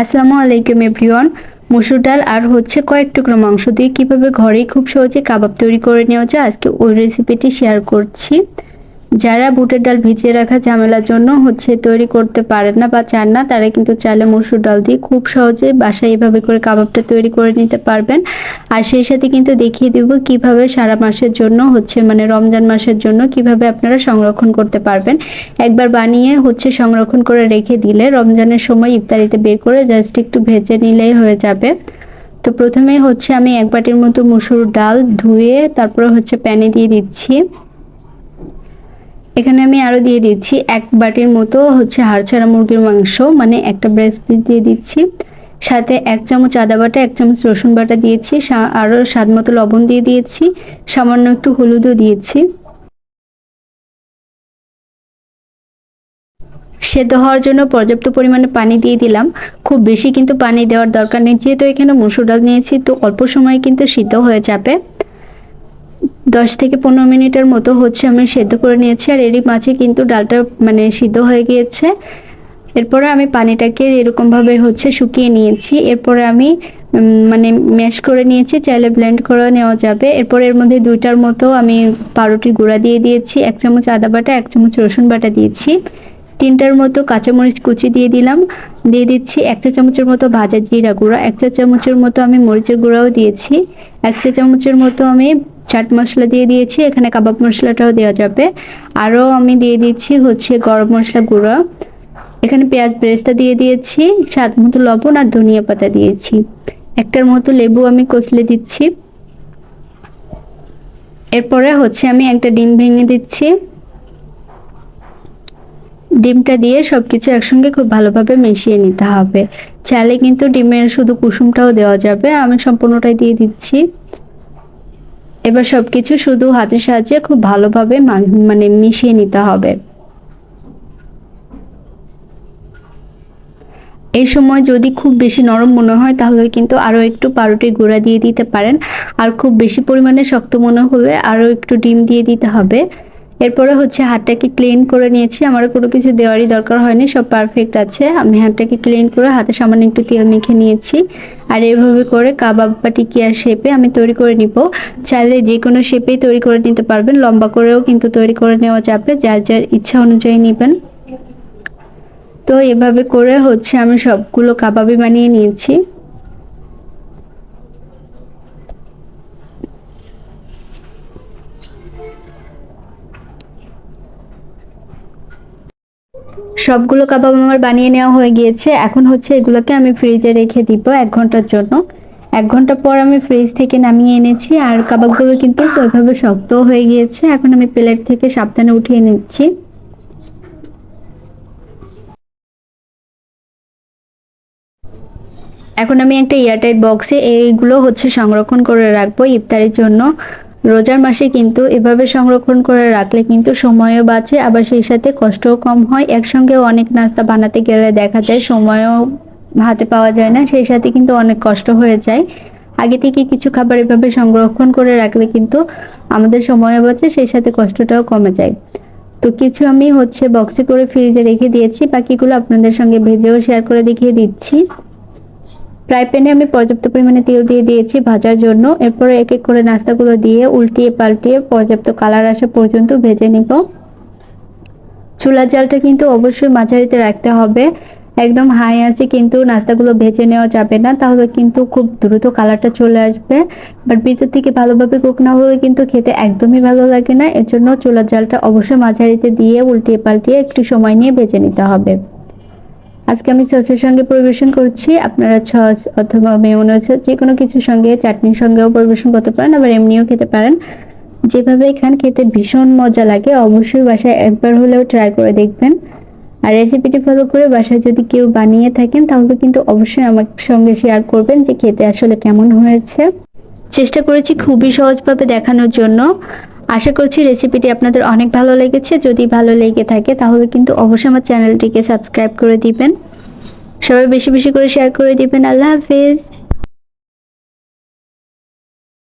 আসসালামু আলাইকুম এভরিওয়ান। মসুর ডাল আর হচ্ছে কয়েক টুকরো মাংস দিয়ে কীভাবে ঘরেই খুব সহজে কাবাব তৈরি করে নেওয়া যায়, আজকে ওই রেসিপিটি শেয়ার করছি। যারা বুটের ডাল ভিজিয়ে রাখা ঝামেলার জন্য হচ্ছে তৈরি করতে পারেন না বা চান না, তারা কিন্তু চাইলে মসুর ডাল দিয়ে খুব সহজে বাসায় এভাবে করে কাবাবটা তৈরি করে নিতে পারবেন। আর সেই সাথে কিন্তু দেখিয়ে দেব কীভাবে সারা মাসের জন্য হচ্ছে মানে রমজান মাসের জন্য কীভাবে আপনারা সংরক্ষণ করতে পারবেন। একবার বানিয়ে হচ্ছে সংরক্ষণ করে রেখে দিলে রমজানের সময় ইফতারিতে বের করে জাস্ট একটু ভেজে নিলেই হয়ে যাবে। তো প্রথমে হচ্ছে আমি এক বাটির মতো মুসুর ডাল ধুয়ে তারপরে হচ্ছে প্যানে দিয়ে দিচ্ছি। এখানে আমি আরও দিয়ে দিচ্ছি এক বাটির মতো হচ্ছে হাড়ছাড়া মুরগির মাংস মানে একটা ব্রেস্ট পিস দিয়ে দিচ্ছি। সাথে এক চামচ আদা বাটা, এক চামচ রসুন বাটা দিয়েছি আরও স্বাদ মতো লবণ দিয়ে দিয়েছি, সামান্য একটু হলুদও দিয়েছি। সেদ্ধ হওয়ার জন্য পর্যাপ্ত পরিমাণে পানি দিয়ে দিলাম। খুব বেশি কিন্তু পানি দেওয়ার দরকার নেই, যেহেতু এখানে মুসুর ডাল নিয়েছি, তো অল্প সময় কিন্তু সিদ্ধ হয়ে যাবে। দশ থেকে পনেরো মিনিটের মতো হচ্ছে আমি সেদ্ধ করে নিয়েছি, আর এরই মাঝে কিন্তু ডালটা মানে সিদ্ধ হয়ে গিয়েছে। এরপরে আমি পানিটাকে এরকমভাবে হচ্ছে শুকিয়ে নিয়েছি। এরপরে আমি মানে ম্যাশ করে নিয়েছি, চাইলে ব্লেন্ড করে নেওয়া যাবে। এরপর এর মধ্যে দুইটার মতো আমি পাউরুটির গুঁড়া দিয়ে দিয়েছি, এক চামচ আদা বাটা, এক চামচ রসুন বাটা দিয়েছি। তিনটার মতো কাঁচামরিচ কুচি দিয়ে দিলাম। দিয়ে দিচ্ছি এক চা চামচের মতো ভাজা জিরা গুঁড়া, এক চা চামচের মতো আমি মরিচের গুঁড়াও দিয়েছি। এক চা চামচের মতো আমি চাট মশলা দিয়ে দিয়েছি, এখানে কাবাব মশলাটাও দেওয়া যাবে। আরও আমি দিয়ে দিচ্ছি হচ্ছে গরম মশলা গুঁড়ো। এখানে পেঁয়াজ বেরেস্তা দিয়ে দিয়েছি, স্বাদ মতো লবণ আর ধনিয়া পাতা দিয়েছি। একটার মতো লেবু আমি কষলে দিচ্ছি। এরপরে হচ্ছে আমি একটা ডিম ভেঙে দিচ্ছি। ডিমটা দিয়ে সব কিছু একসঙ্গে খুব ভালোভাবে মিশিয়ে নিতে হবে। চাইলে কিন্তু ডিমের শুধু কুসুমটাও দেওয়া যাবে, আমি সম্পূর্ণটাই দিয়ে দিচ্ছি। এবার সব কিছু শুধু হাতের সাহায্যে খুব ভালোভাবে মানে মিশিয়ে নিতে হবে। এই সময় যদি খুব বেশি নরম মনে হয়, তাহলে কিন্তু আরও একটু পাউরুটির গুঁড়া দিয়ে দিতে পারেন। আর খুব বেশি পরিমাণে শক্ত মনে হলে আরও একটু ডিম দিয়ে দিতে হবে। এরপরে হচ্ছে হাতটাকে ক্লিন করে নিয়েছি। আমার কোনো কিছু দেওয়ারই দরকার হয়নি, সব পারফেক্ট আছে। আমি হাতটাকে ক্লিন করে হাতে সামান্য একটু তেল মেখে নিয়েছি। আর এভাবে করে কাবাব বা টিকিয়ার শেপে আমি তৈরি করে নিব। চাইলে যে কোনো শেপেই তৈরি করে নিতে পারবেন, লম্বা করেও কিন্তু তৈরি করে নেওয়া যাবে, যার যার ইচ্ছা অনুযায়ী নেবেন। তো এভাবে করে হচ্ছে আমি সবগুলো কাবাবই বানিয়ে নিয়েছি। সবগুলো কাবাব আমার বানিয়ে নেওয়া হয়ে গিয়েছে। এখন হচ্ছে এগুলোকে আমি ফ্রিজে রেখে দিব এক ঘণ্টার জন্য। এক ঘণ্টা পর আমি ফ্রিজ থেকে নামিয়ে এনেছি আর কাবাবগুলো কিন্তু ওইভাবে শক্ত হয়ে গিয়েছে। এখন আমি প্লেট থেকে সাবধানে উঠিয়ে নিচ্ছি। এখন আমি একটা এয়ারটাইট বক্সে এইগুলো হচ্ছে সংরক্ষণ করে রাখব ইফতারের জন্য। রোজার মাসে কিন্তু এভাবে সংরক্ষণ করে রাখলে কিন্তু সময়ও বাঁচে, আবার সেই সাথে কষ্টও কম হয়। একসঙ্গে অনেক নাস্তা বানাতে গেলে দেখা যায় সময়ও হাতে পাওয়া যায় না, সেই সাথে কিন্তু অনেক কষ্ট হয়ে যায়। আগে থেকে কিছু খাবার এভাবে সংরক্ষণ করে রাখলে কিন্তু আমাদের সময়ও বাঁচে, সেই সাথে কষ্টটাও কমে যায়। তো কিছু আমি হচ্ছে বক্সে করে ফ্রিজে রেখে দিয়েছি, বাকিগুলো আপনাদের সঙ্গে ভেজেও শেয়ার করে দেখিয়ে দিচ্ছি। ফ্রাই প্যানে আমি পর্যাপ্ত পরিমাণে তেল দিয়ে দিয়েছি ভাজার জন্য। এরপরে এক এক করে নাস্তাগুলো দিয়ে উল্টিয়ে পাল্টিয়ে পর্যাপ্ত কালার আসা পর্যন্ত ভেজে নিব। চুলার জালটা কিন্তু অবশ্যই মাঝারিতে রাখতে হবে। একদম হাই আছে কিন্তু নাস্তাগুলো ভেজে নেওয়া যাবে না, তাহলে কিন্তু খুব দ্রুত কালারটা চলে আসবে। বাট ভিতর থেকে ভালোভাবে কুক না হলে কিন্তু খেতে একদমই ভালো লাগে না, এর জন্য চুলার জালটা অবশ্যই মাঝারিতে দিয়ে উল্টিয়ে পাল্টিয়ে একটু সময় নিয়ে ভেজে নিতে হবে। আজকে আমি সসের সঙ্গে পরিবেশন করছি। আপনারা সস অথবা মেয়নিজ যে কোনো কিছুর সঙ্গে, চাটনির সঙ্গেও পরিবেশন করতে পারেন, আবার এমনিও খেতে পারেন। যেভাবে এখানে খেতে ভীষণ মজা লাগে, অবশ্যই বাসায় একবার হলেও ট্রাই করে দেখবেন। আর রেসিপিটি ফলো করে বাসায় যদি কেউ বানিয়ে থাকেন, তাহলে কিন্তু অবশ্যই আমার সঙ্গে শেয়ার করবেন যে খেতে আসলে কেমন হয়েছে। চেষ্টা করেছি খুবই সহজভাবে দেখানোর জন্য। আশা করছি রেসিপিটি আপনাদের অনেক ভালো লেগেছে। যদি ভালো লেগে থাকে, তাহলে কিন্তু অবশ্যই আমার চ্যানেলটিকে সাবস্ক্রাইব করে দিবেন। সবাই বেশি বেশি করে শেয়ার করে দিবেন। আল্লাহ হাফিজ।